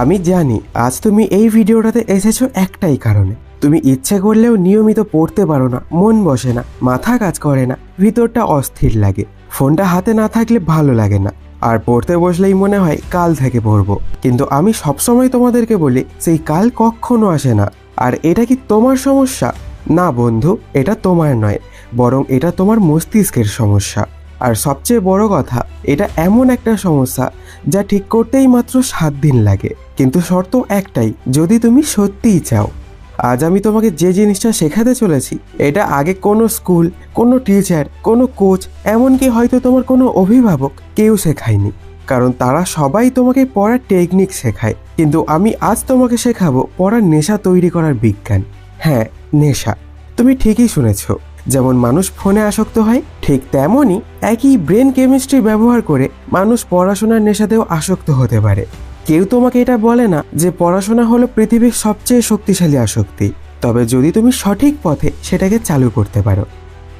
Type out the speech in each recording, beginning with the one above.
আমি জানি, আজ তুমি এই ভিডিওটাতে এসেছ একটাই কারণে। তুমি ইচ্ছে করলেও নিয়মিত পড়তে পারো না, মন বসে না, মাথা কাজ করে না, ভিতরটা অস্থির লাগে, ফোনটা হাতে না থাকলে ভালো লাগে না, আর পড়তে বসলেই মনে হয় কাল থেকে পড়ব। কিন্তু আমি সবসময় তোমাদেরকে বলি, সেই কাল কখনো আসে না। আর এটা কি তোমার সমস্যা? না বন্ধু, এটা তোমার নয়, বরং এটা তোমার মস্তিষ্কের সমস্যা। আর সবচেয়ে বড় কথা, এটা এমন একটা সমস্যা যা ঠিক করতেই মাত্র সাত দিন লাগে। কিন্তু শর্ত একটাই, যদি তুমি সত্যিই চাও। আজ আমি তোমাকে যে জিনিসটা শেখাতে চলেছি, এটা আগে কোনো স্কুল, কোনো টিচার, কোনো কোচ, এমনকি হয়তো তোমার কোনো অভিভাবক কেউ শেখায়নি। কারণ তারা সবাই তোমাকে পড়ার টেকনিক শেখায়, কিন্তু আমি আজ তোমাকে শেখাবো পড়ার নেশা তৈরি করার বিজ্ঞান। হ্যাঁ নেশা। তুমি ঠিকই শুনেছ। যেমন মানুষ ফোনে আসক্ত হয়, ঠিক তেমনই একই ব্রেন কেমিস্ট্রি ব্যবহার করে মানুষ পড়াশোনার নেশাতেও আসক্ত হতে পারে। কেউ তোমাকে এটা বলে না যে পড়াশোনা হলো পৃথিবীর সবচেয়ে শক্তিশালী আসক্তি। তবে যদি তুমি সঠিক পথে সেটাকে চালু করতে পারো,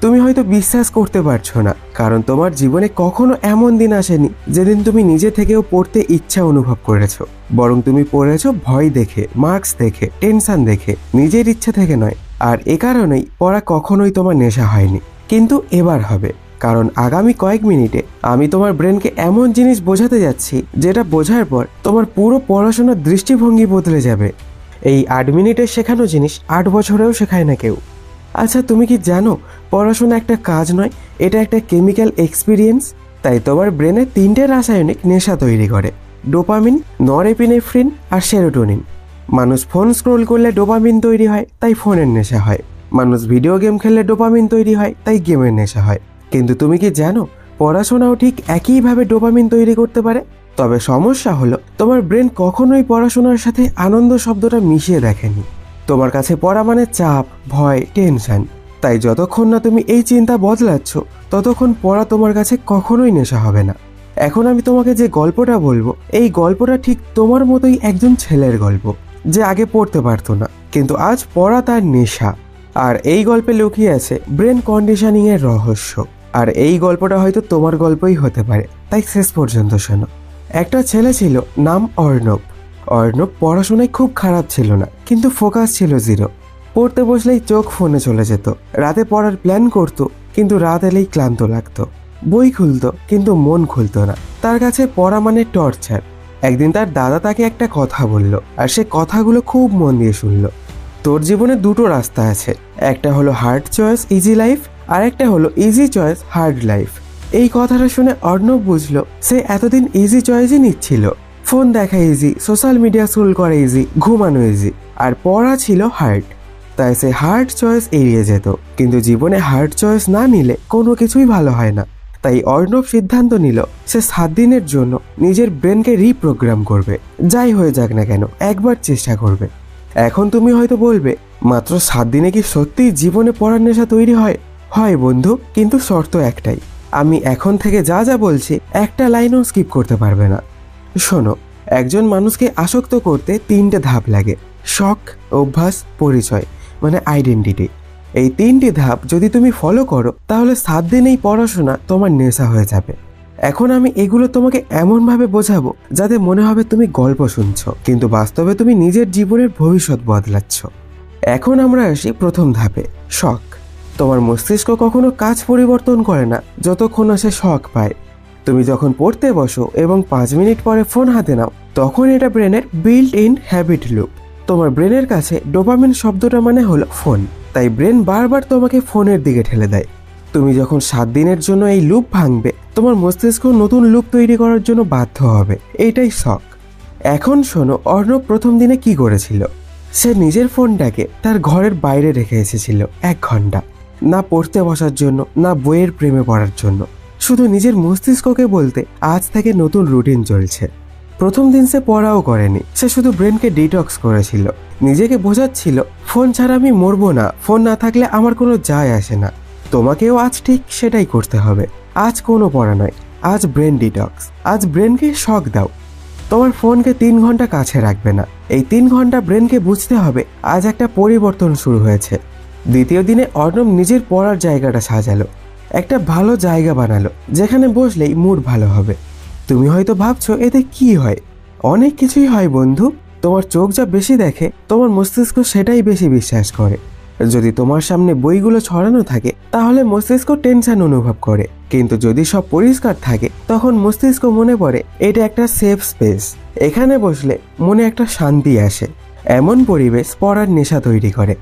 তুমি হয়তো বিশ্বাস করতে পারছ না, কারণ তোমার জীবনে কখনো এমন দিন আসেনি যেদিন তুমি নিজে থেকেও পড়তে ইচ্ছা অনুভব করেছ। বরং তুমি পড়েছো ভয় দেখে মার্কস দেখে টেনশন দেখে, নিজের ইচ্ছা থেকে নয় আর এ কারণেই পড়া কখনোই তোমার নেশা হয়নি। কিন্তু এবার হবে, কারণ আগামী কয়েক মিনিটে আমি তোমার ব্রেনকে এমন জিনিস বোঝাতে যাচ্ছি, যেটা বোঝার পর তোমার পুরো পড়াশোনার দৃষ্টিভঙ্গি বদলে যাবে। এই আট মিনিটের শেখানো জিনিস আট বছরেও শেখায় না কেউ। আচ্ছা তুমি কি জানো পড়াশোনা একটা কাজ নয়, এটা একটা কেমিক্যাল এক্সপিরিয়েন্স? তাই তোমার ব্রেনে তিনটে রাসায়নিক নেশা তৈরি করে, ডোপামিন, নরেপিনেফ্রিন আর সেরোটোনিন। মানুষ ফোন স্ক্রোল করলে ডোপামিন তৈরি হয়, তাই ফোনের নেশা হয়। মানুষ ভিডিও গেম খেললে ডোপামিন তৈরি হয়, তাই গেমের নেশা হয়। কিন্তু তুমি কি জানো, পড়াশোনাও ঠিক একইভাবে ডোপামিন তৈরি করতে পারে? তবে সমস্যা হলো, তোমার ব্রেন কখনোই পড়াশোনার সাথে আনন্দ শব্দটা মিশিয়ে দেখেনি। তোমার কাছে পড়া মানে চাপ, ভয় টেনশন তাই যতক্ষণ না তুমি এই চিন্তা বদলাচ্ছ, ততক্ষণ পড়া তোমার কাছে কখনোই নেশা হবে না। এখন আমি তোমাকে যে গল্পটা বলব, এই গল্পটা ঠিক তোমার মতোই একজন ছেলের গল্প। যে আগে পড়তে পারতো না। কিন্তু আজ পড়া তার নেশা। আর এই গল্পে লুকিয়ে আছে ব্রেন কন্ডিশনিং এর রহস্য। আর এই গল্পটা হয়তো তোমার গল্পই হতে পারে। তাই শেষ পর্যন্ত শোনো। একটা ছেলে ছিল নাম অর্ণব। অর্ণব পড়াশোনায় খুব খারাপ ছিল না, কিন্তু ফোকাস ছিল জিরো। পড়তে বসলেই চোখ ফোনে চলে যেত। রাতে পড়ার প্ল্যান করত, কিন্তু রাত এলেই ক্লান্ত লাগতো। বই খুলতো, কিন্তু মন খুলতো না। তার কাছে পড়া মানে টর্চার। একদিন তার দাদা তাকে একটা কথা বলল, আর সে কথাগুলো খুব মন দিয়ে শুনলো। তোর জীবনে দুটো রাস্তা আছে, একটা হলো হার্ড চয়েস ইজি লাইফ আর একটা হলো ইজি চয়েস হার্ড লাইফ এই কথাটা শুনে অর্ণব বুঝলো, সে এতদিন ইজি চয়েসই নিচ্ছিল। ফোন দেখা ইজি সোশ্যাল মিডিয়া স্ক্রোল করা ইজি ঘুমানো ইজি আর পড়া ছিল হার্ড তাই সে হার্ড চয়েস এড়িয়ে যেত, কিন্তু জীবনে হার্ড চয়েস না নিলে কোনো কিছুই ভালো হয় না। তাই অর্ণব সিদ্ধান্ত নিল সে সাত দিনের জন্য নিজের ব্রেনকে রিপ্রোগ্রাম করবে। যাই হয়ে যাক না কেন, একবার চেষ্টা করবে। এখন তুমি হয়তো বলবে, মাত্র সাত দিনে কি সত্যিই জীবনে পড়ার নেশা তৈরি হয়? হয় বন্ধু, কিন্তু শর্ত একটাই। আমি এখন থেকে যা যা বলছি, একটা লাইনও স্কিপ করতে পারবে না। শোনো, একজন মানুষকে আসক্ত করতে তিনটে ধাপ লাগে। শখ, অভ্যাস, পরিচয় মানে আইডেন্টিটি এই তিনটি ধাপ যদি তুমি ফলো করো, তাহলে সাত দিনেই পড়াশোনা তোমার নেশা হয়ে যাবে। এখন আমি এগুলো তোমাকে এমনভাবে বোঝাবো যাতে মনে হবে তুমি গল্প শুনছো, কিন্তু বাস্তবে তুমি নিজের জীবনের ভবিষ্যৎ বদলাচ্ছ। এখন আমরা আসি প্রথম ধাপে, শখ। তোমার মস্তিষ্ক কখনো কাজ পরিবর্তন করে না, যতক্ষণ সে শখ পায়। তুমি যখন পড়তে বসো এবং পাঁচ মিনিট পরে ফোন হাতে নাও, তখন এটা ব্রেনের বিল্ট ইন হ্যাবিট লুপ তোমার ব্রেনের কাছে ডোপামিন শব্দটা মানে হলো ফোন। তাই ব্রেন বারবার তোমাকে ফোনের দিকে ঠেলে দেয়। তুমি যখন সাত দিনের জন্য এই লুপ ভাঙবে, তোমার মস্তিষ্ক নতুন লুপ তৈরি করার জন্য বাধ্য হবে। এটাই শখ। এখন শোনো, অর্ণব প্রথম দিনে কি করেছিল? সে নিজের ফোনটাকে তার ঘরের বাইরে রেখে এসেছিল এক ঘণ্টা। না পড়তে বসার জন্য, না বইয়ের প্রেমে পড়ার জন্য। শুধু নিজের মস্তিষ্ককে বলতে আজ থেকে নতুন রুটিন চলছে। প্রথম দিন সে পড়াও করেনি। সে শুধু ব্রেনকে ডিটক্স করেছিল। নিজেকে বোঝাচ্ছিল, ফোন ছাড়া আমি মরবো না। ফোন না থাকলে আমার কোনো যায় আসে না। তোমাকেও আজ ঠিক সেটাই করতে হবে। আজ কোনো পড়া নয়। আজ ব্রেন ডিটক্স আজ ব্রেনকে শখ দাও। তোমার ফোনকে তিন ঘণ্টা কাছে রাখবে না। এই তিন ঘণ্টা ব্রেনকে বুঝতে হবে, আজ একটা পরিবর্তন শুরু হয়েছে। দ্বিতীয় দিনে অর্ণব নিজের পড়ার জায়গাটা সাজালো। একটা ভালো জায়গা বানালো, যেখানে বসলেই মুড ভালো হবে। তুমি হয়তো ভাবছ, এতে কি হয়? অনেক কিছুই হয় বন্ধু। তোমার চোখ যা বেশি দেখে, তোমার মস্তিষ্ক সেটাই বেশি বিশ্বাস করে। যদি তোমার সামনে বইগুলো ছড়ানো থাকে, তাহলে মস্তিষ্ক টেনশন অনুভব করে। কিন্তু যদি সব পরিষ্কার থাকে, তখন মস্তিষ্ক মনে পড়ে, এটা একটা সেফ স্পেস এখানে বসলে মনে একটা শান্তি আসে। এমন পরিবেশ পড়ার নেশা তৈরি করে।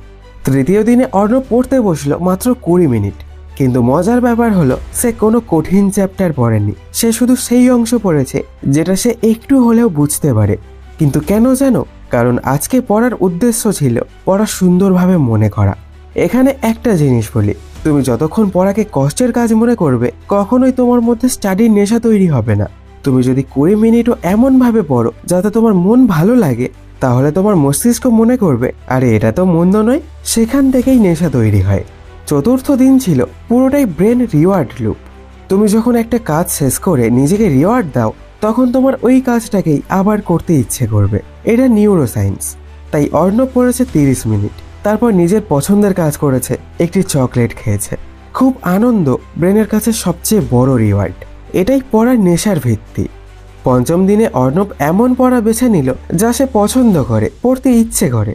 তৃতীয় দিনে অর্ণব পড়তে বসল মাত্র কুড়ি মিনিট। কিন্তু মজার ব্যাপার হলো, সে কোনো কঠিন চ্যাপ্টার পড়েনি। সে শুধু সেই অংশ পড়েছে, যেটা সে একটু হলেও বুঝতে পারে। কিন্তু কেন জানো? কারণ আজকে পড়ার উদ্দেশ্য ছিল পড়া সুন্দরভাবে মনে করা। এখানে একটা জিনিস বলি, তুমি যতক্ষণ পড়াকে কষ্টের কাজ মনে করবে, কখনোই তোমার মধ্যে স্টাডির নেশা তৈরি হবে না। তুমি যদি কুড়ি মিনিটও এমনভাবে পড়ো, যাতে তোমার মন ভালো লাগে, তাহলে তোমার মস্তিষ্ক মনে করবে, আরে এটা তো মন্দ নয়, সেখান থেকেই নেশা তৈরি হয়। চতুর্থ দিন ছিল, পুরোটাই ব্রেন রিওয়ার্ড লুপ তুমি যখন একটা কাজ শেষ করে নিজেকে রিওয়ার্ড দাও, তখন তোমার ওই কাজটাকেই আবার করতে ইচ্ছে করবে। এটা নিউরো সায়েন্স তাই অর্ণব পড়েছে তিরিশ মিনিট। তারপর নিজের পছন্দের কাজ করেছে, একটি চকলেট খেয়েছে। খুব আনন্দ, ব্রেনের কাছে সবচেয়ে বড় রিওয়ার্ড এটাই পড়ার নেশার ভিত্তি। পঞ্চম দিনে অর্ণব এমন পড়া বেছে নিল, যা সে পছন্দ করে, পড়তে ইচ্ছে করে।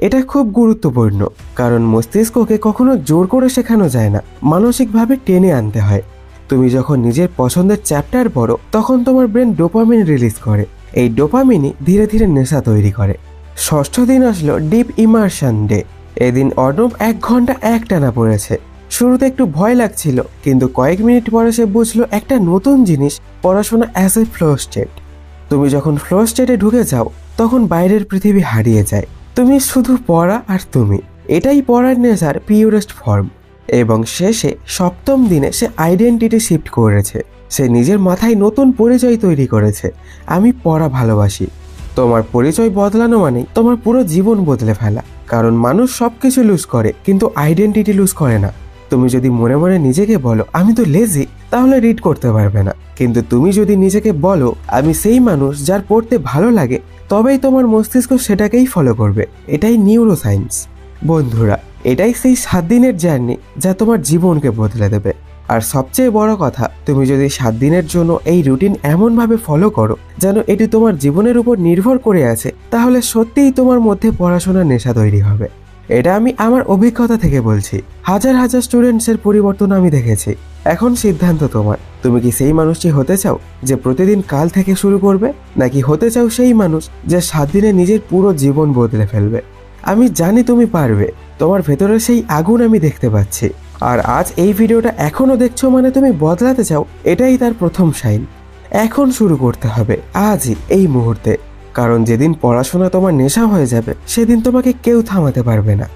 এটা খুব গুরুত্বপূর্ণ, কারণ মস্তিষ্ককে কখনো জোর করে শেখানো যায় না। মানসিকভাবে টেনে আনতে হয়। তুমি যখন নিজের পছন্দের চ্যাপ্টার পড়ো, তখন তোমার ব্রেন ডোপামিন রিলিজ করে। এই ডোপামিনই ধীরে ধীরে নেশা তৈরি করে। ষষ্ঠ দিন আসলো ডিপ ইমার্শন ডে। এদিন অর্ণব এক ঘণ্টা এক টানা পড়েছে। শুরুতে একটু ভয় লাগছিল, কিন্তু কয়েক মিনিট পরে সে বুঝলো একটা নতুন জিনিস, পড়াশোনা অ্যাজ এ ফ্লো স্টেট। তুমি যখন ফ্লো স্টেটে ঢুকে যাও, তখন বাইরের পৃথিবী হারিয়ে যায়। তুমি শুধু পড়া আর তুমি। এটাই পড়ার নেশার পিওরেস্ট ফর্ম এবং শেষে সপ্তম দিনে সে আইডেন্টিটি শিফট করেছে। সে নিজের মাথায় নতুন পরিচয় তৈরি করেছে। আমি পড়া ভালোবাসি। তোমার পরিচয় বদলানো মানে তোমার পুরো জীবন বদলে ফেলা। কারণ মানুষ সব কিছু লুজ করে, কিন্তু আইডেন্টিটি লুজ করে না। তুমি যদি মনে মনে নিজেকে বলো, আমি তো লেজি তাহলে রিড করতে পারবে না। কিন্তু তুমি যদি নিজেকে বলো, আমি সেই মানুষ যার পড়তে ভালো লাগে, তবেই তোমার মস্তিষ্ক সেটাকেই ফলো করবে। এটাই নিউরো সায়েন্স বন্ধুরা, এটাই সেই সাত দিনের জার্নি যা তোমার জীবনকে বদলে দেবে। আর সবচেয়ে বড় কথা, তুমি যদি সাত দিনের জন্য এই রুটিন এমনভাবে ফলো করো, যেন এটি তোমার জীবনের উপর নির্ভর করে আছে, তাহলে সত্যিই তোমার মধ্যে পড়াশোনার নেশা তৈরি হবে। এটা আমি আমার অভিজ্ঞতা থেকে বলছি। হাজার হাজার স্টুডেন্টসের পরিবর্তন আমি দেখেছি। এখন সিদ্ধান্ত তোমার। তুমি কি সেই মানুষটি হতে চাও যে প্রতিদিন কাল থেকে শুরু করবে, নাকি হতে চাও সেই মানুষ যে সাত দিনে নিজের পুরো জীবন বদলে ফেলবে? আমি জানি তুমি পারবে। তোমার ভেতরে সেই আগুন আমি দেখতে পাচ্ছি। আর আজ এই ভিডিওটা এখনও দেখছ মানে তুমি বদলাতে চাও, এটাই তার প্রথম সাইন এখন শুরু করতে হবে, আজই, এই মুহূর্তে। কারণ যেদিন পড়াশোনা তোমার নেশা হয়ে যাবে সেদিন তোমাকে কেউ থামাতে পারবে না।